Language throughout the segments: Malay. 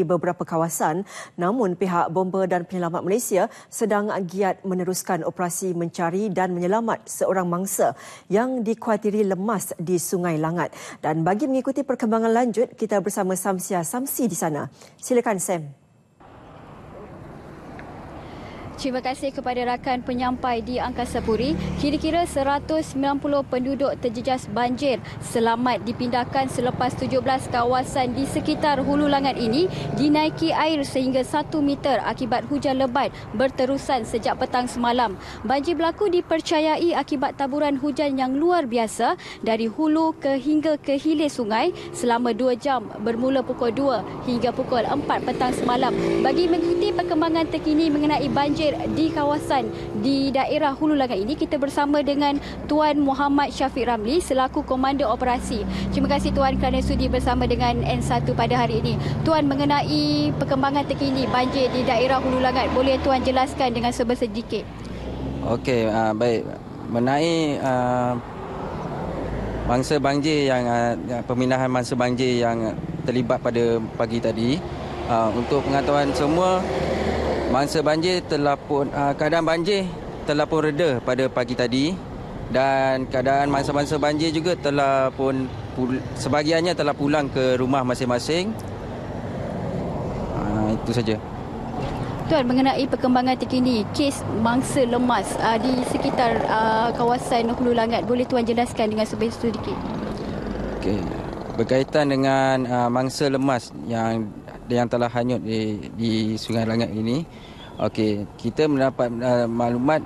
di beberapa kawasan. Namun pihak bomba dan penyelamat Malaysia sedang giat meneruskan operasi mencari dan menyelamat seorang mangsa yang dikuatiri lemas di Sungai Langat. Dan bagi mengikuti perkembangan lanjut kita bersama Samsia Samsi di sana. Silakan Sam Terima kasih kepada rakan penyampai di Angkasa Puri. Kira-kira 190 penduduk terjejas banjir selamat dipindahkan selepas 17 kawasan di sekitar Hulu Langat ini dinaiki air sehingga 1 meter akibat hujan lebat berterusan sejak petang semalam. Banjir berlaku dipercayai akibat taburan hujan yang luar biasa dari hulu ke hingga ke hilir sungai selama 2 jam bermula pukul 2 hingga pukul 4 petang semalam. Bagi mengikuti perkembangan terkini mengenai banjir banjir di kawasan di daerah Hulu Langat ini kita bersama dengan Tuan Muhammad Syafiq Ramli selaku Komander Operasi. Terima kasih Tuan kerana sudi bersama dengan N1 pada hari ini. Tuan mengenai perkembangan terkini banjir di daerah Hulu Langat, boleh Tuan jelaskan dengan sedikit? Okey, uh, baik. Mengenai uh, mangsa banjir yang uh, pemindahan mangsa banjir yang terlibat pada pagi tadi uh, untuk pengetahuan semua Mangsa banjir telah pun uh, keadaan banjir telah pun reda pada pagi tadi dan keadaan mangsa-mangsa banjir juga telah pun sebahagiannya telah pulang ke rumah masing-masing. Uh, itu saja. Tuan mengenai perkembangan terkini kes mangsa lemas uh, di sekitar uh, kawasan Hulu Langat boleh tuan jelaskan dengan sedikit? Okey. Berkaitan dengan uh, mangsa lemas yang yang telah hanyut di, di Sungai Langat ini. Okey, kita mendapat uh, maklumat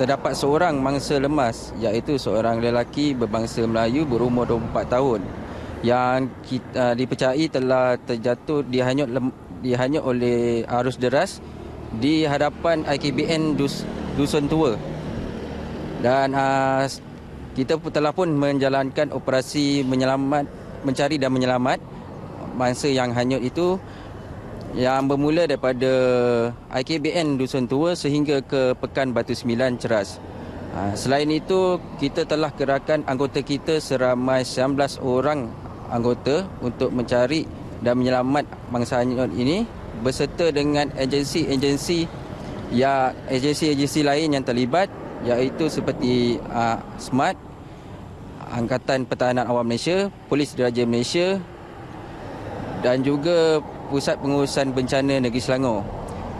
terdapat seorang mangsa lemas iaitu seorang lelaki berbangsa Melayu berumur 24 tahun yang kita, uh, dipercayai telah terjatuh dihanyut lem, dihanyut oleh arus deras di hadapan IKBN Dus, Dusun Tua. Dan uh, kita telah pun menjalankan operasi menyelamat mencari dan menyelamat mangsa yang hanyut itu yang bermula daripada IKBN Dusun Tua sehingga ke Pekan Batu Sembilan Ceras. Ha, selain itu, kita telah kerahkan anggota kita seramai 19 orang anggota untuk mencari dan menyelamat mangsa hanyut ini berserta dengan agensi-agensi ya agensi-agensi lain yang terlibat iaitu seperti uh, SMART, Angkatan Pertahanan Awam Malaysia, Polis Diraja Malaysia, dan juga Pusat Pengurusan Bencana Negeri Selangor.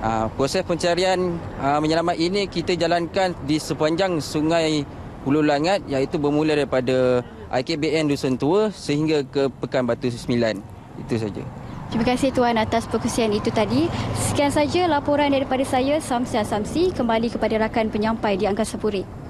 Uh, proses pencarian uh, menyelamat ini kita jalankan di sepanjang Sungai Hulu Langat iaitu bermula daripada IKBN Dusun Tua sehingga ke Pekan Batu Sembilan. Itu saja. Terima kasih Tuan atas perkongsian itu tadi. Sekian saja laporan daripada saya Samsia Samsi kembali kepada rakan penyampai di Angkasa Puri.